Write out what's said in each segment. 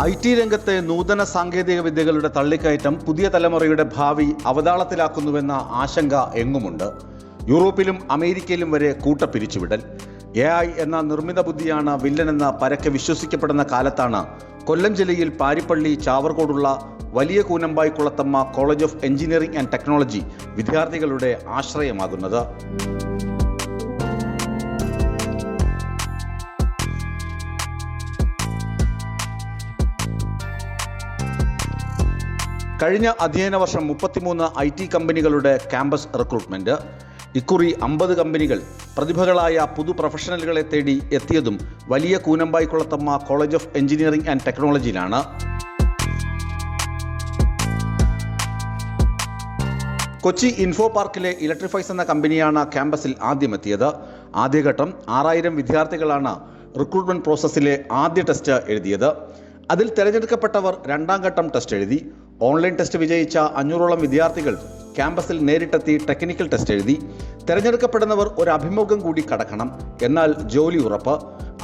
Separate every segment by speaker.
Speaker 1: I T രംഗത്തെ നൂതന സാങ്കേതിക വിദ്യകളുടെ തള്ളിക്കയറ്റം പുതിയ തലമുറയുടെ ഭാവി അവതാളത്തിലാക്കുന്നുവെന്ന ആശങ്ക എങ്ങുമുണ്ട്? യൂറോപ്പിലും അമേരിക്കയിലും വരെ കൂട്ടപ്പിരിച്ചുവിടൽ. എ ഐ എന്ന നിർമ്മിത ബുദ്ധിയാണ് വില്ലനെന്ന് പരക്കെ വിശ്വസിക്കപ്പെടുന്ന കാലത്താണ് കൊല്ലം ജില്ലയിൽ Paripally ചാവർകോടുള്ള Valiya Koonambayi Kulathamma college of engineering and technology വിദ്യാർത്ഥികളുടെ ആശ്രയമാകുന്നത്. കഴിഞ്ഞ അധ്യയന വർഷം മുപ്പത്തിമൂന്ന് ഐ ടി കമ്പനികളുടെ ക്യാമ്പസ് റിക്രൂട്ട്മെന്റ് ഇക്കുറി അമ്പത് കമ്പനികൾ പ്രതിഭകളായ പുതു പ്രൊഫഷണലുകളെ തേടി എത്തിയതും Valiya Koonambayi Kulathamma college of engineering and ടെക്നോളജിയിലാണ് Kochi info പാർക്കിലെ ഇലക്ട്രിഫൈസ് എന്ന കമ്പനിയാണ് ക്യാമ്പസിൽ ആദ്യമെത്തിയത്. ആദ്യഘട്ടം ആറായിരം വിദ്യാർത്ഥികളാണ് റിക്രൂട്ട്മെന്റ് പ്രോസസ്സിലെ ആദ്യ ടെസ്റ്റ് എഴുതിയത്. അതിൽ തിരഞ്ഞെടുക്കപ്പെട്ടവർ രണ്ടാം ഘട്ടം ടെസ്റ്റ് എഴുതി. ഓൺലൈൻ ടെസ്റ്റ് വിജയിച്ച അഞ്ഞൂറോളം വിദ്യാർത്ഥികൾ ക്യാമ്പസിൽ നേരിട്ടെത്തി ടെക്നിക്കൽ ടെസ്റ്റ് എഴുതി. തിരഞ്ഞെടുക്കപ്പെടുന്നവർ ഒരു അഭിമുഖം കൂടി കടക്കണം. എന്നാൽ ജോലി ഉറപ്പ്.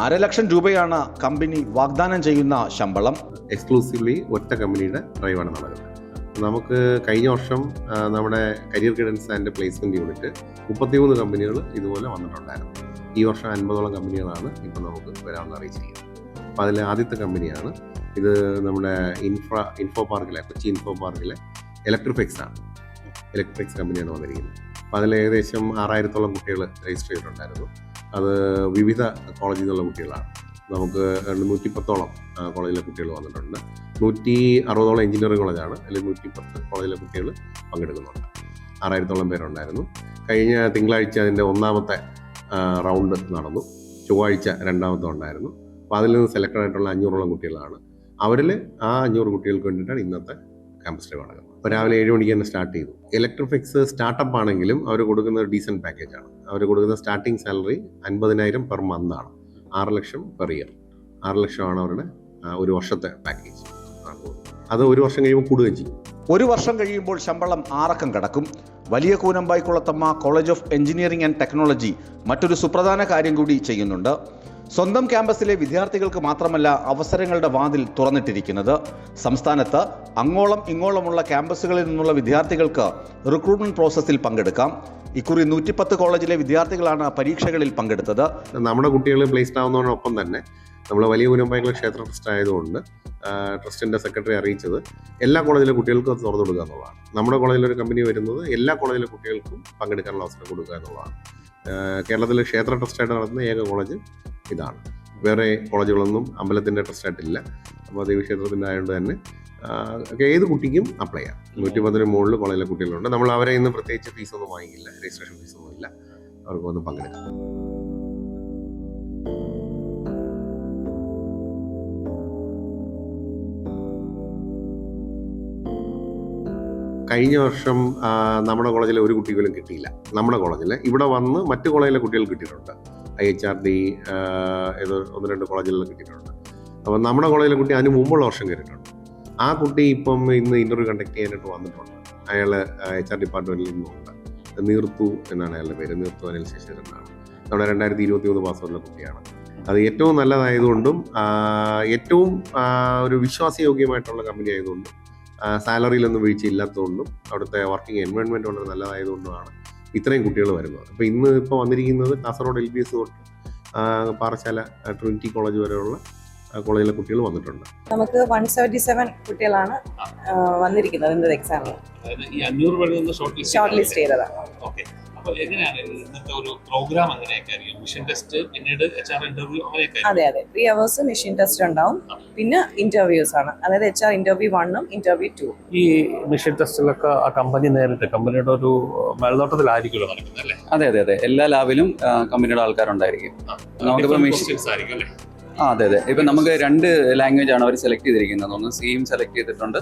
Speaker 1: അരലക്ഷം രൂപയാണ് കമ്പനി വാഗ്ദാനം ചെയ്യുന്ന ശമ്പളം.
Speaker 2: എക്സ്ക്ലൂസീവ്ലി ഒറ്റ കമ്പനിയുടെ ഡ്രൈവാണ് നടക്കുന്നത്. നമുക്ക് കഴിഞ്ഞ വർഷം നമ്മുടെ career guidance and placement unit മുപ്പത്തിമൂന്ന് കമ്പനികൾ ഇതുപോലെ വന്നിട്ടുണ്ടായിരുന്നു. ഈ വർഷം അൻപതോളം കമ്പനികളാണ് ഇപ്പം നമുക്ക് വരാമെന്ന് അറിയിച്ചിരിക്കുന്നത്. അപ്പോൾ അതിലെ ആദ്യത്തെ കമ്പനിയാണ് ഇത് നമ്മുടെ ഇൻഫ്ര ഇൻഫോ പാർക്കിലെ കൊച്ചി ഇൻഫോ പാർക്കിലെ ഇലക്ട്രിഫിക്സ് ആണ്. ഇലക്ട്രിക്സ് കമ്പനിയാണ് വന്നിരിക്കുന്നത്. അപ്പോൾ അതിൽ ഏകദേശം ആറായിരത്തോളം കുട്ടികൾ രജിസ്റ്റർ ചെയ്തിട്ടുണ്ടായിരുന്നു. അത് വിവിധ കോളേജിൽ നിന്നുള്ള കുട്ടികളാണ്. നമുക്ക് നൂറ്റി പത്തോളം കോളേജിലെ കുട്ടികൾ വന്നിട്ടുണ്ട്. നൂറ്റി അറുപതോളം എഞ്ചിനീയറിംഗ് കോളേജാണ് അല്ലെങ്കിൽ നൂറ്റി പത്ത് കോളേജിലെ കുട്ടികൾ പങ്കെടുക്കുന്നുണ്ട്. ആറായിരത്തോളം പേരുണ്ടായിരുന്നു. കഴിഞ്ഞ തിങ്കളാഴ്ച അതിന്റെ ഒന്നാമത്തെ റൗണ്ട് നടന്നു. ചൊവ്വാഴ്ച രണ്ടാമത്തെ ഉണ്ടായിരുന്നു. അപ്പോൾ അതിൽ നിന്ന് സെലക്ട് ആയിട്ടുള്ള അഞ്ഞൂറോളം കുട്ടികളാണ് അവരിൽ ആ അഞ്ഞൂറ് കുട്ടികൾക്ക് വേണ്ടിയിട്ടാണ് ഇന്നത്തെ ക്യാമ്പസ് ഡേ അപ്പോൾ രാവിലെ ഏഴ് മണിക്ക് തന്നെ സ്റ്റാർട്ട് ചെയ്തു. ഇലക്ട്രോഫിക്സ് സ്റ്റാർട്ടപ്പ് ആണെങ്കിലും അവർ കൊടുക്കുന്ന ഒരു ഡീസന്റ് പാക്കേജാണ് അവർ കൊടുക്കുന്ന സ്റ്റാർട്ടിംഗ് സാലറി അൻപതിനായിരം പെർ മന്ത് ആണ്. ആറ് ലക്ഷം പെർ ഇയർ ആറ് ലക്ഷമാണ് അവരുടെ ഒരു വർഷത്തെ പാക്കേജ് അത് ഒരു വർഷം കഴിയുമ്പോൾ കൂടുകയും ചെയ്യും.
Speaker 1: ഒരു വർഷം കഴിയുമ്പോൾ ശമ്പളം ആറക്കം കടക്കും. Valiya Koonambayikulathamma college of engineering and technology മറ്റൊരു സുപ്രധാന കാര്യം കൂടി ചെയ്യുന്നുണ്ട്. സ്വന്തം ക്യാമ്പസിലെ വിദ്യാർത്ഥികൾക്ക് മാത്രമല്ല അവസരങ്ങളുടെ വാതിൽ തുറന്നിട്ടിരിക്കുന്നത്. സംസ്ഥാനത്ത് അങ്ങോളം ഇങ്ങോളമുള്ള ക്യാമ്പസുകളിൽ നിന്നുള്ള വിദ്യാർത്ഥികൾക്ക് റിക്രൂട്ട്മെന്റ് പ്രോസസ്സിൽ പങ്കെടുക്കാം. ഇക്കുറി നൂറ്റിപ്പത്ത് കോളേജിലെ വിദ്യാർത്ഥികളാണ് പരീക്ഷകളിൽ പങ്കെടുത്തത്.
Speaker 2: നമ്മുടെ കുട്ടികൾ പ്ലേസ്ഡ് ആവുന്നതിനൊപ്പം തന്നെ നമ്മൾ വലിയ കുരുമ്പായിട്ടുള്ള ക്ഷേത്ര ട്രസ്റ്റ് ആയതുകൊണ്ട് ട്രസ്റ്റിന്റെ സെക്രട്ടറി അറിയിച്ചത് എല്ലാ കോളേജിലെ കുട്ടികൾക്കും അത് തുറന്നു കൊടുക്കുക എന്നുള്ളതാണ്. നമ്മുടെ കോളേജിലൊരു കമ്പനി വരുന്നത് എല്ലാ കോളേജിലെ കുട്ടികൾക്കും പങ്കെടുക്കാനുള്ള അവസരം കൊടുക്കുക എന്നുള്ളതാണ്. കേരളത്തിലെ ക്ഷേത്ര ട്രസ്റ്റായിട്ട് നടത്തുന്ന ഏക കോളേജ് ഇതാണ്. വേറെ കോളേജുകളൊന്നും അമ്പലത്തിന്റെ ട്രസ്റ്റായിട്ടില്ല അപ്പോൾ ദേവീക്ഷേത്രത്തിന്റെ ആയതുകൊണ്ട് തന്നെ ഏത് കുട്ടിക്കും അപ്ലൈ ചെയ്യാം. നൂറ്റി പത്തിന് മുകളിൽ കോളേജിലെ കുട്ടികളുണ്ട്. നമ്മൾ അവരെ ഇന്ന് പ്രത്യേകിച്ച് ഫീസൊന്നും വാങ്ങിക്കില്ല രജിസ്ട്രേഷൻ ഫീസൊന്നും ഇല്ല. അവർക്ക് ഒന്നും പങ്കെടുക്കാം കഴിഞ്ഞ വർഷം നമ്മുടെ കോളേജിലെ ഒരു കുട്ടികളും കിട്ടിയില്ല. നമ്മുടെ കോളേജിൽ ഇവിടെ വന്ന് മറ്റു കോളേജിലെ കുട്ടികൾ കിട്ടിയിട്ടുണ്ട്. ഐ എച്ച് ആർ ഡി ഏതോ ഒന്ന് രണ്ട് കോളേജുകളിൽ കിട്ടിയിട്ടുണ്ട്. അപ്പോൾ നമ്മുടെ കോളേജിലെ കുട്ടി അതിന് മുമ്പുള്ള വർഷം കയറിയിട്ടുണ്ട്. ആ കുട്ടി ഇപ്പം ഇന്ന് ഇന്റർവ്യൂ കണ്ടക്ട് ചെയ്യാനായിട്ട് വന്നിട്ടുണ്ട്. അയാൾ എച്ച് ആർ ഡിപ്പാർട്ട്മെന്റിൽ നിന്നുണ്ട് നീർത്തു എന്നാണ് അയാളുടെ പേര്. നീർത്തു അനിൽ ശശിധരൻ എന്നാണ്. നമ്മുടെ രണ്ടായിരത്തി ഇരുപത്തി മൂന്ന് പാസ്വേർഡിലെ കുട്ടിയാണ്. അത് ഏറ്റവും നല്ലതായതുകൊണ്ടും ഏറ്റവും ഒരു വിശ്വാസയോഗ്യമായിട്ടുള്ള കമ്പനി ആയതുകൊണ്ടും സാലറിയിലൊന്നും വീഴ്ച ഇല്ലാത്തതുകൊണ്ടും അവിടുത്തെ വർക്കിംഗ് എൻവയോൺമെന്റ് വളരെ നല്ലതായതുകൊണ്ടുമാണ് ഇത്രയും കുട്ടികൾ വരുന്നത് അപ്പോൾ ഇന്ന് ഇപ്പോൾ വന്നിരിക്കുന്നത് കാസർഗോഡ് എൽ ബി എസ് തൊട്ട് പാറശാല ട്രിനിറ്റി കോളേജ് വരെയുള്ള കോളേജിലെ കുട്ടികൾ വന്നിട്ടുണ്ട്.
Speaker 3: നമുക്ക് വൺ സെവന്റി സെവൻ കുട്ടികളാണ് വന്നിരിക്കുന്നത് ഇന്നത്തെ എക്സാമിൽ
Speaker 4: അതായത് ഈ അഞ്ഞൂറ് പേരിൽ നിന്ന് ഷോർട്ട് ലിസ്റ്റ്
Speaker 3: ഷോർട്ട് ലിസ്റ്റ് ചെയ്തതാണ്
Speaker 4: ഓക്കെ അപ്പൊ എങ്ങനെയാണ് ഇന്നത്തെ ഒരു പ്രോഗ്രാം അങ്ങനെയൊക്കെ ആയിരിക്കും. മിഷൻ ടെസ്റ്റ് പിന്നീട് എച്ച് ആർ ഇന്റർവ്യൂ അങ്ങനെയൊക്കെ ആയിരിക്കും.
Speaker 3: അതെ അതെ. ത്രീ അവേഴ്സ് മെഷീൻ ടെസ്റ്റ് ഉണ്ടാവും. പിന്നെ ഇന്റർവ്യൂസ് ആണ്. അതായത് എച്ച് ആർ ഇന്റർവ്യൂ വണ്ണും ഇന്റർവ്യൂ ടു
Speaker 4: ഈ മിഷൻ ടെസ്റ്റിലൊക്കെ ആ കമ്പനി നേരിട്ട് കമ്പനിയുടെ ഒരു മേൽനോട്ടത്തിലായിരിക്കുമല്ലോ നടക്കുന്നത് അല്ലേ?
Speaker 5: അതെ അതെ അതെ. എല്ലാ ലാബിലും കമ്പനിയുടെ ആൾക്കാരുണ്ടായിരിക്കും. മിഷൻ-
Speaker 4: questions ആയിരിക്കും അല്ലേ?
Speaker 5: ആ അതെ അതെ. ഇപ്പം നമുക്ക് രണ്ട് ലാംഗ്വേജ് ആണ് അവർ സെലക്ട് ചെയ്തിരിക്കുന്നത്. ഒന്ന് സിയും സെലക്ട് ചെയ്തിട്ടുണ്ട്.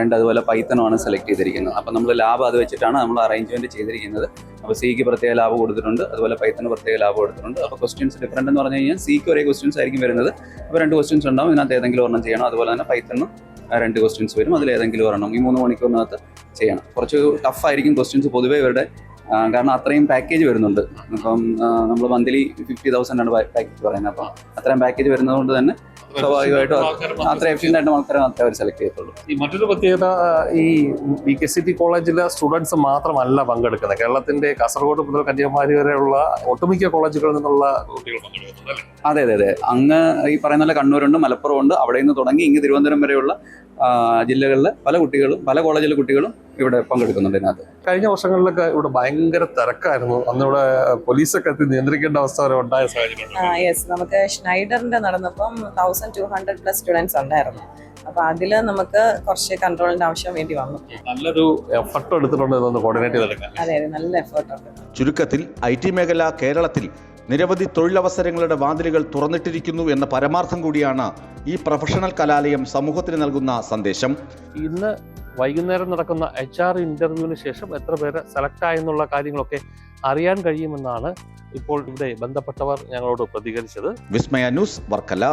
Speaker 5: രണ്ട് അതുപോലെ പൈത്തനും ആണ് സെലക്ട് ചെയ്തിരിക്കുന്നത്. അപ്പം നമ്മൾ ലാബ് അത് വെച്ചിട്ടാണ് നമ്മൾ അറേഞ്ച്മെന്റ് ചെയ്തിരിക്കുന്നത്. അപ്പോൾ സിക്ക് പ്രത്യേക ലാബ് കൊടുത്തിട്ടുണ്ട്. അതുപോലെ പൈത്തന് പ്രത്യേക ലാബ് കൊടുത്തിട്ടുണ്ട്. അപ്പോൾ ക്വസ്റ്റ്യൻസ് ഡിഫറെന്റ് എന്ന് പറഞ്ഞു കഴിഞ്ഞാൽ സിക്ക് ഒരേ ക്വസ്റ്റ്യൻസ് ആയിരിക്കും വരുന്നത്. അപ്പോൾ രണ്ട് ക്വസ്റ്റ്യൻസ് ഉണ്ടാവും. ഇതിനകത്ത് ഏതെങ്കിലും ഒരെണ്ണം ചെയ്യണം. അതുപോലെ തന്നെ പൈത്തനും രണ്ട് ക്വസ്റ്റ്യൻസ് വരും. അതിൽ ഏതെങ്കിലും ഒരെണ്ണം. ഈ മൂന്ന് മണിക്കൂറിനകത്ത് ചെയ്യണം. കുറച്ച് ടഫ് ആയിരിക്കും ക്വസ്റ്റ്യൻസ് പൊതുവേ ഇവരുടെ കാരണം അത്രയും പാക്കേജ് വരുന്നുണ്ട്. അപ്പം നമ്മൾ മന്ത്ലി ഫിഫ്റ്റി തൗസൻഡ് ആണ് പാക്കേജ് പറയുന്നത്. അപ്പം അത്രയും പാക്കേജ് വരുന്നത് കൊണ്ട് തന്നെ സ്വാഭാവികമായിട്ടും അത്ര എഫിഷ്യന്റ് ആയിട്ട് മാത്രമേ മാത്രമേ അവർ സെലക്ട് ചെയ്യത്തുള്ളൂ.
Speaker 4: ഈ മറ്റൊരു പ്രത്യേകത ഈ വി കെ സി ടി കോളേജിലെ സ്റ്റുഡൻസ് മാത്രമല്ല പങ്കെടുക്കുന്നത്. കേരളത്തിന്റെ കാസർഗോഡ് മുതൽ കന്യാകുമാരി വരെയുള്ള ഒട്ടുമിക്ക കോളേജുകളിൽ നിന്നുള്ള കുട്ടികൾ പങ്കെടുക്കുന്നുണ്ട്
Speaker 5: അതെ അതെ അതെ. അങ്ങ് ഈ പറയുന്ന പോലെ കണ്ണൂരുണ്ട് മലപ്പുറം ഉണ്ട് അവിടെ നിന്ന് തുടങ്ങി ഇങ്ങ് തിരുവനന്തപുരം വരെയുള്ള ആ, ജില്ലകളിലെ പല കുട്ടികളും പല കോളേജിലെ കുട്ടികളും ഇവിടെ പങ്കെടുക്കുന്നുണ്ട് ഇതിനകത്ത്.
Speaker 4: കഴിഞ്ഞ വർഷങ്ങളിലൊക്കെ ഇവിടെ ഭയങ്കര തിരക്കായിരുന്നു. അന്ന് ഇവിടെ പോലീസൊക്കെ എത്തി നിയന്ത്രിക്കേണ്ട അവസ്ഥ വരെ ഉണ്ടായ സാഹചര്യം
Speaker 3: നമുക്ക് ഷ്നൈഡറിന്റെ നടന്നപ്പം thousand two hundred plus students ഉണ്ടായിരുന്നു. അപ്പൊ അതിൽ നമുക്ക് കുറച്ച് കൺട്രോളിന്റെ ആവശ്യം വേണ്ടി വന്നു.
Speaker 4: നല്ലൊരു എഫർട്ട് എടുത്തിട്ടുണ്ട് കോർഡിനേറ്റ്
Speaker 3: അതെ അതെ. നല്ല എഫർട്ട്
Speaker 1: ചുരുക്കത്തിൽ ഐ ടി മേഖല കേരളത്തിൽ നിരവധി തൊഴിലവസരങ്ങളുടെ വാതിലുകൾ തുറന്നിട്ടിരിക്കുന്നു എന്ന പരമാർത്ഥം കൂടിയാണ് ഈ പ്രൊഫഷണൽ കലാലയം സമൂഹത്തിന് നൽകുന്ന സന്ദേശം.
Speaker 4: ഇന്ന് വൈകുന്നേരം നടക്കുന്ന എച്ച് ആർ ഇന്റർവ്യൂവിന് ശേഷം എത്ര പേര് സെലക്ട് ആയെന്നുള്ള കാര്യങ്ങളൊക്കെ അറിയാൻ കഴിയുമെന്നാണ് ഇപ്പോൾ ഇവിടെ ബന്ധപ്പെട്ടവർ ഞങ്ങളോട് പ്രതികരിച്ചത്.
Speaker 1: വിസ്മയ ന്യൂസ് വർക്കല.